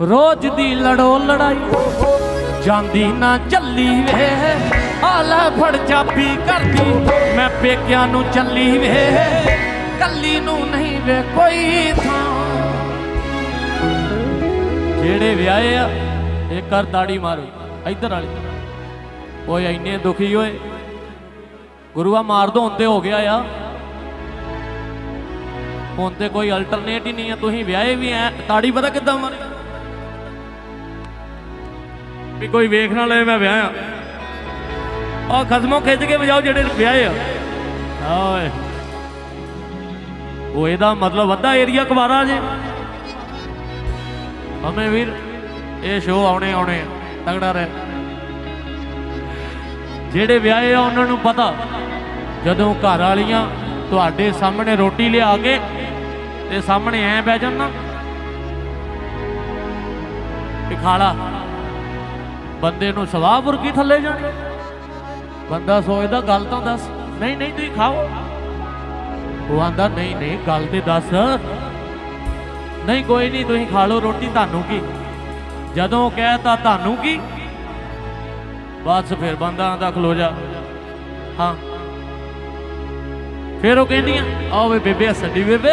ਰੋਜ਼ ਦੀ ਲੜੋ ਲੜਾਈ। ਜਾਂਦੀ ਨਾ ਚੱਲੀ ਵੇ। ਆ ਫੜ ਚਾਬੀ ਕਰਦੀ। ਮੈਂ ਪੇਕਿਆਂ ਨੂੰ ਚੱਲੀ ਵੇ। ਕੱਲੀ ਨੂੰ ਨਹੀਂ ਵੇ ਕੋਈ ਥਾਂ। ਜਿਹੜੇ ਵਿਆਹੇ ਆ, ਇਹ ਕਰ ਤਾੜੀ ਮਾਰੋ। ਇੱਧਰ ਵਾਲੀ। ਓਏ, ਇੰਨੇ ਦੁਖੀ ਓਏ। ਗੁਰੂਆ, ਮਾਰ ਦੋ, ਹੁੰਦੇ ਹੋ ਗਿਆ ਆ। ਹੁਣ ਤੇ ਕੋਈ ਅਲਟਰਨੇਟ ਹੀ ਨਹੀਂ ਹੈ ਤੁਸੀਂ ਵਿਆਹੇ ਵੀ ਐ ਤਾੜੀ ਪਤਾ ਕਿੱਦਾਂ ਮਾਰੇ। ਵੀ ਕੋਈ ਵੇਖ ਨਾ ਲਏ ਮੈਂ ਵਿਆਹਿਆ ਆ। ਖਸਮੋਂ ਖਿੱਚ ਕੇ ਵਜਾਓ ਜਿਹੜੇ ਵਿਆਹੇ ਆ। ਓਏ ਉਹ ਇਹਦਾ ਮਤਲਬ ਅੱਧਾ ਏਰੀਆ ਕੁਵਾਰਾ ਜੇ। ਹਮੇ ਵੀਰ ਇਹ ਸ਼ੋਅ ਆਉਣੇ ਆਉਣੇ ਆ, ਤਗੜਾ ਰਹਿ। ਜਿਹੜੇ ਵਿਆਹੇ ਆ ਉਹਨਾਂ ਨੂੰ ਪਤਾ ਜਦੋਂ ਘਰ ਵਾਲੀਆਂ ਤੁਹਾਡੇ ਸਾਹਮਣੇ ਰੋਟੀ ਲਿਆ ਕੇ ਤੇ ਸਾਹਮਣੇ ਐ ਬਹਿ ਜਾਣ ਨਾ। ਕਿ ਖਾਲਾ। ਬੰਦੇ ਨੂੰ ਸਵਾਹ ਬੁਰਕੀ ਥੱਲੇ ਜਾਣੀ। ਬੰਦਾ ਸੋਚਦਾ, ਗੱਲ ਤਾਂ ਦੱਸ, ਨਹੀਂ ਨਹੀਂ, ਤੁਸੀਂ ਖਾਓ। ਉਹ ਆਂਦਾ, ਨਹੀਂ ਨਹੀਂ, ਗੱਲ ਤੇ ਦੱਸ। ਨਹੀਂ, ਕੋਈ ਨਹੀਂ, ਤੁਸੀਂ ਖਾ ਲਓ ਰੋਟੀ, ਤੁਹਾਨੂੰ ਕੀ? ਜਦੋਂ ਉਹ ਕਹਿਤਾ ਤੁਹਾਨੂੰ ਕੀ? ਬਸ ਫਿਰ ਬੰਦਾ ਆਂਦਾ, ਖਲੋ ਜਾ। ਹਾਂ। ਫਿਰ ਉਹ ਕਹਿੰਦੀਆਂ, ਆਓ ਵੇ ਬੇਬੇ ਸੱਡੀ ਬੇਬੇ।